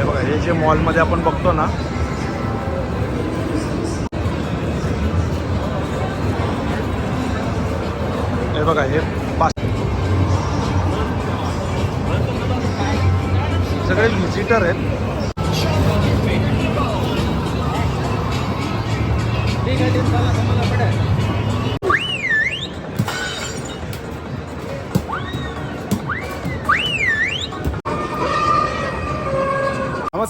हे बघा हे जे मॉलमध्ये आपण बघतो ना हे बघा हे पाच सगळे व्हिजिटर आहेत.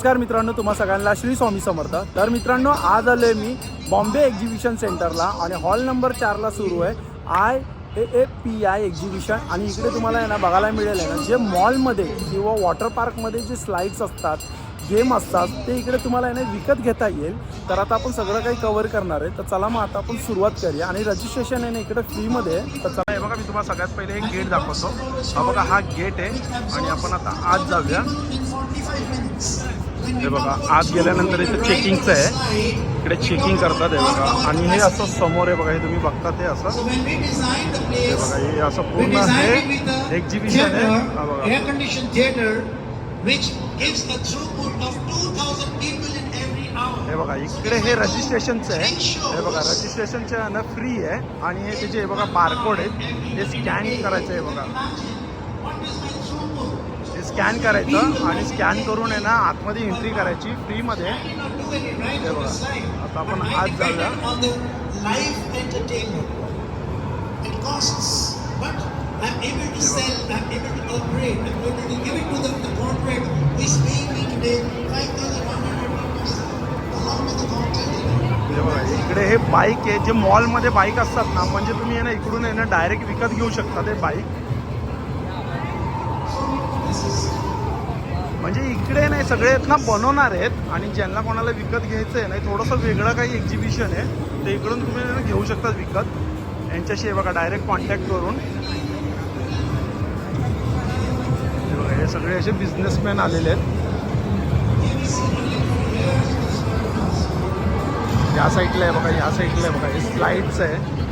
नमस्कार मित्रांनो तुम्हा सगळ्यांना श्री स्वामी समर्थ. तर मित्रांनो आज आलोय मी बॉम्बे एक्झिबिशन सेंटरला आणि हॉल नंबर चारला सुरू आहे. I A A P I exhibition. आणि इकडे तुम्हाला आहे ना बघायला मिळेल आहे ना जे मॉलमध्ये किंवा वॉटर पार्कमध्ये जे स्लाईड्स असतात गेम असतात ते इकडे तुम्हाला आहे ना विकत घेता येईल. तर आता आपण सगळं काही कवर करणार आहे. तर चला मग आता आपण सुरुवात करूया. आणि रजिस्ट्रेशन आहे ना इकडे फ्रीमध्ये आहे. तर चला. हे बघा मी तुम्हाला सगळ्यात पहिले एक गेट दाखवतो. हा बघा हा गेट आहे. आणि आपण आता आज जाऊया. हे बघा आत गेल्यानंतर इथे चेकिंगचं आहे. इकडे चेकिंग करतात हे बघा. आणि हे असं समोर आहे बघा हे तुम्ही बघता ते असं. हे बघा हे असं पूर्ण हे एक्झिबिशन आहे. हा बघा. air conditioned theater which gives a throughput of 2000 people in every hour. हे बघा इकडे हे रजिस्ट्रेशनचं आहे. हे बघा रजिस्ट्रेशनचे आहे ना फ्री आहे. आणि हे त्याचे हे बघा बारकोड आहेत हे स्कॅन करायचं आहे बघा. हे स्कॅन करायचं आणि स्कॅन करून आहे ना आतमध्ये एंट्री करायची फ्रीमध्ये. आता आपण आज जाऊया. इकडे हे बाईक आहे जे मॉलमध्ये बाईक असतात ना म्हणजे तुम्ही ना इकडून आहे ना डायरेक्ट विकत घेऊ शकता ते बाईक म्हणजे इकडे नाही सगळे ना बनवणार आहेत आणि ज्यांना कोणाला विकत घ्यायचं आहे नाही थोडंसं वेगळं काही एक्झिबिशन आहे ते इकडून तुम्ही घेऊ शकता विकत. यांच्याशी हे बघा डायरेक्ट कॉन्टॅक्ट करून. हे बघा हे सगळे असे बिझनेसमॅन आलेले आहेत. या साईडला आहे बघा या साईडला आहे बघा हे स्लाईडचं आहे.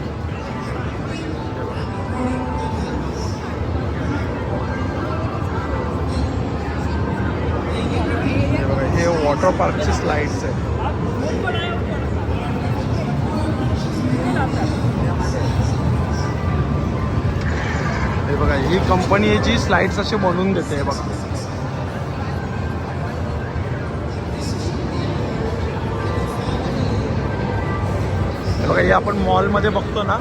वॉटर पार्कची स्लाईड्स आहे हे बघा ही कंपनी आहे जी असे बनवून देते हे बघा. हे बघा हे आपण मॉलमध्ये बघतो ना.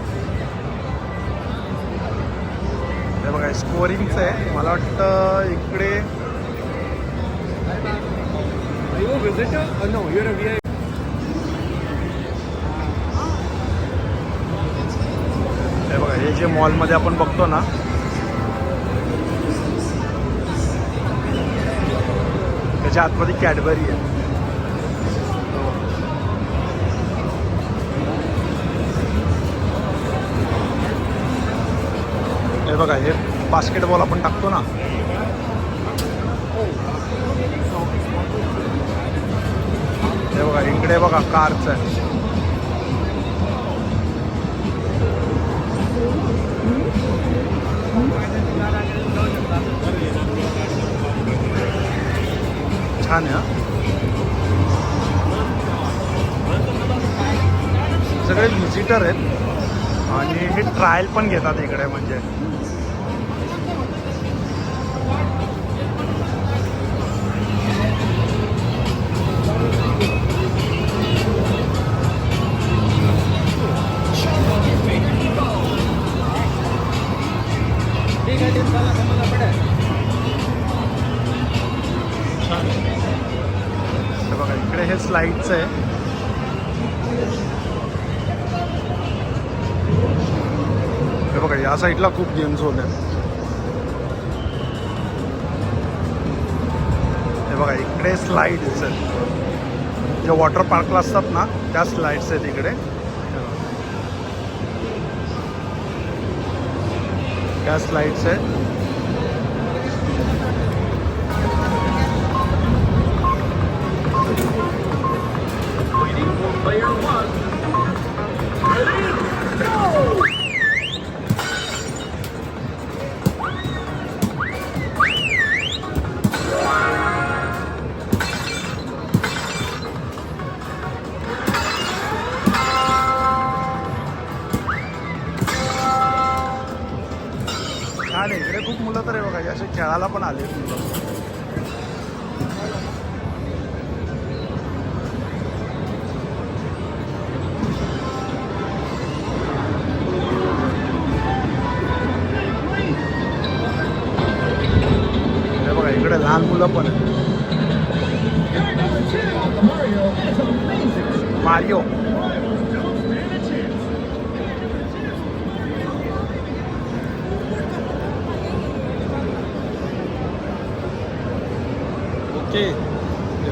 हे बघा स्कोरिंगचं आहे. मला वाटतं इकडे हे बघा हे जे मॉलमध्ये आपण बघतो ना त्याच्या आतमध्ये कॅडबरी आहे. हे बघा हे बास्केटबॉल आपण टाकतो ना इकडे बघा कारचं आहे. छान आहे सगळे व्हिजिटर आहेत. आणि हे ट्रायल पण घेतात इकडे म्हणजे. हे बघा इकडे हे स्लाईडचं आहे. हे बघा या साईडला खूप गेम्स झोन आहे हे बघा इकडे स्लाईड्स आहेत. जे वॉटर पार्कला असतात ना त्या स्लाईड्स आहेत इकडे. त्या स्लाईड्स आहेत खेळायला पण आले. बघा इकडे लहान मुलं पण आहे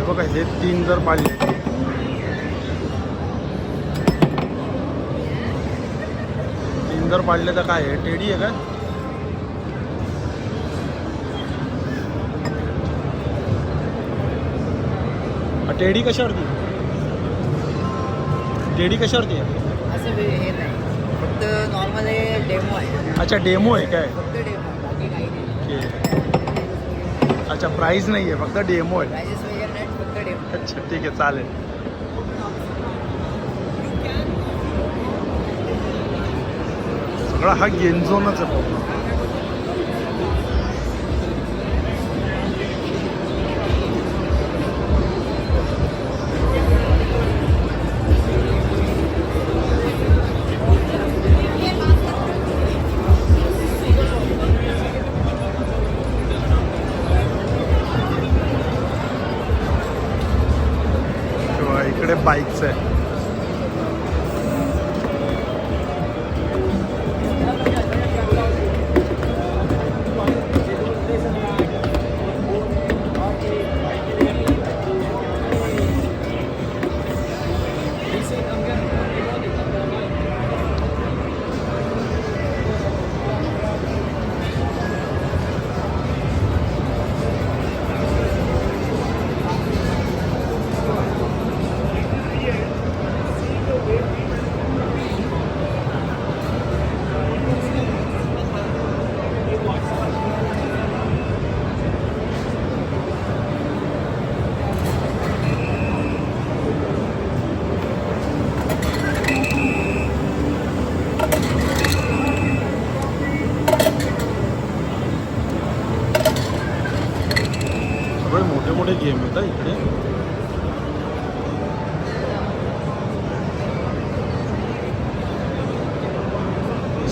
बघा हे तीन जर पाडले तीन जर पाडले तर काय आहे? टेडी आहे का? टेडी कशावरती? टेडी कशावरती आहे? असं वे- हे नाही. फक्त नॉर्मल डेमो आहे. अच्छा डेमो आहे काय? फक्त डेमो बाकी काही नाही. ओके अच्छा प्राईज नाही आहे फक्त डेमो आहे प्राइजेस वगैरे नाही फक्त डेमो अच्छा ठीक आहे चालेल. सगळा हा गेम आहे.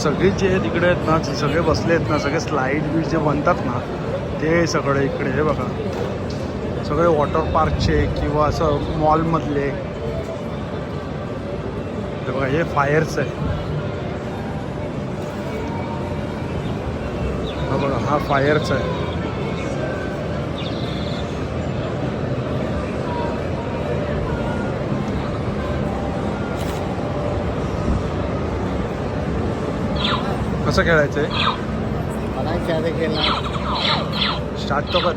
सगळे जे आहेत इकडे आहेत ना जे सगळे बसले आहेत ना सगळे स्लाईड बीड जे बनतात ना ते सगळे इकडे हे बघा. सगळे वॉटर पार्कचे किंवा असं मॉलमधले हे बघा हे फायर्स आहे हा बघा हा फायरचा आहे. कसं खेळायचं आहे मला खेळायला खेळणार. स्टार्ट तो कर.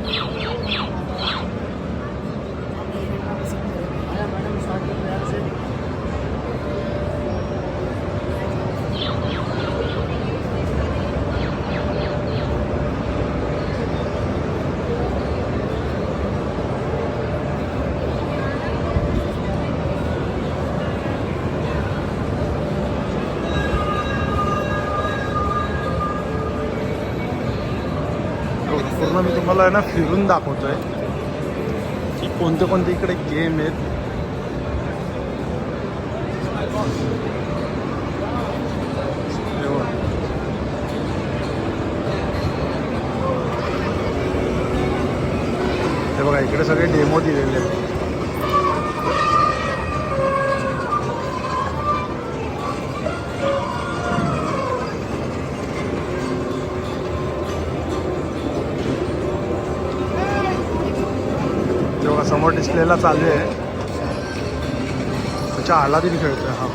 तुम्हाला आहे ना फिरून दाखवतोय. की कोणते कोणते इकडे गेम आहेत. डिस्प्लेला चालू आहे. त्याच्या आलादीन खेळतोय हा.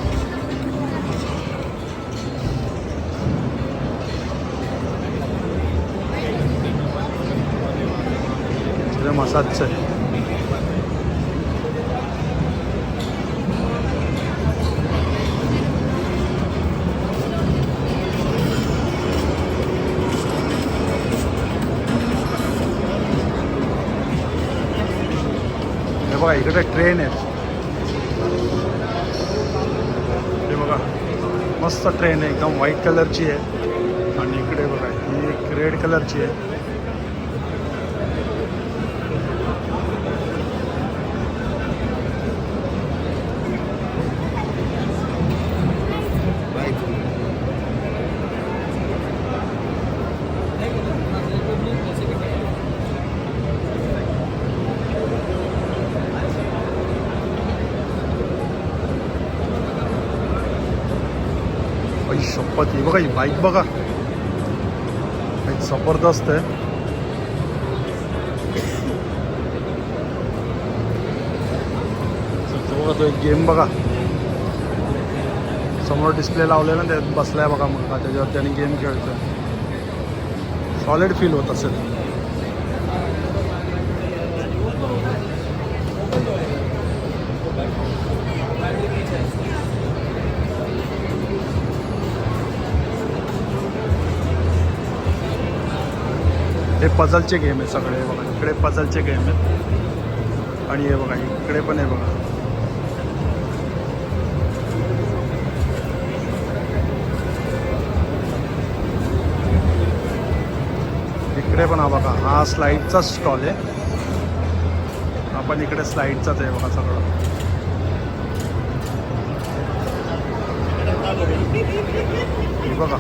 मसाजचं आहे. बघा इकडे ट्रेन आहे. हे बघा मस्त ट्रेन आहे एकदम व्हाईट कलरची आहे. आणि इकडे बघा ही एक रेड कलरची आहे. गणपती बघा ही बाईक बघा. बाईक जबरदस्त आहे. तो बघा तो एक गेम बघा. समोर डिस्प्ले लावलेला ना त्यात बसलाय बघा मुलगा. त्याच्यावर त्याने गेम खेळतोय. सॉलिड फील होत असेल. हे पझलचे गेम आहे सगळे हे बघा. इकडे पझलचे गेम आहेत. आणि हे बघा इकडे पण आहे बघा. इकडे पण हा बघा हा स्लाईडचा स्टॉल आहे. आपण इकडे स्लाईडचाच आहे बघा सगळं. बघा.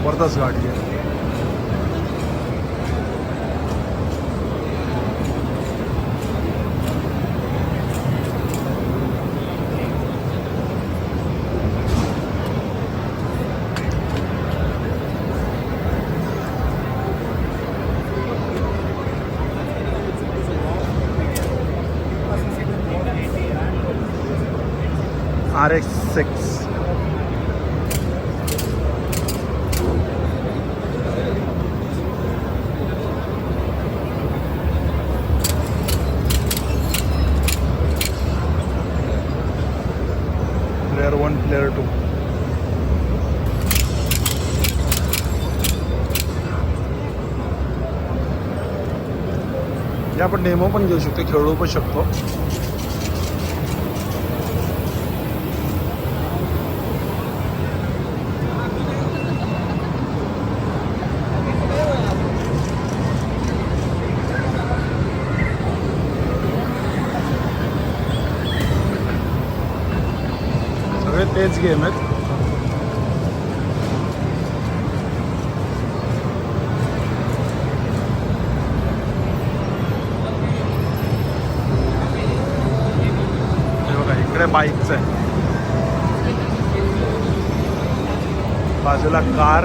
जबरदस्त गाडी है आहे RX6 आपण डेमो पण घेऊ शकतो खेळू पण शकतो. सगळे तेच गेम आहेत हे बाईकचं आहे. बाजूला कार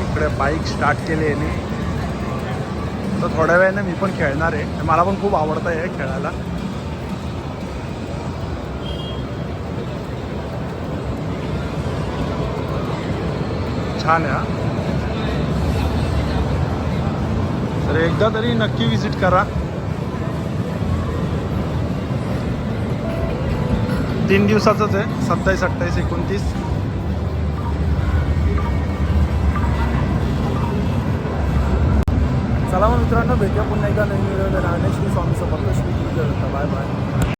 इकडे बाईक स्टार्ट केली आहे तर थोड्या वेळाने मी पण खेळणार आहे. मला पण खूप आवडतं आहे खेळायला. छान आहे तर एकदा तरी नक्की विजिट करा. तीन दिवसाचंच आहे. सत्तावीस अठ्ठावीस एकोणतीस. चला मग मित्रांनो भेटूया पुन्हा एकदा नवीन राहण्याची स्वामी समर्थ श्री गुरु बाय बाय.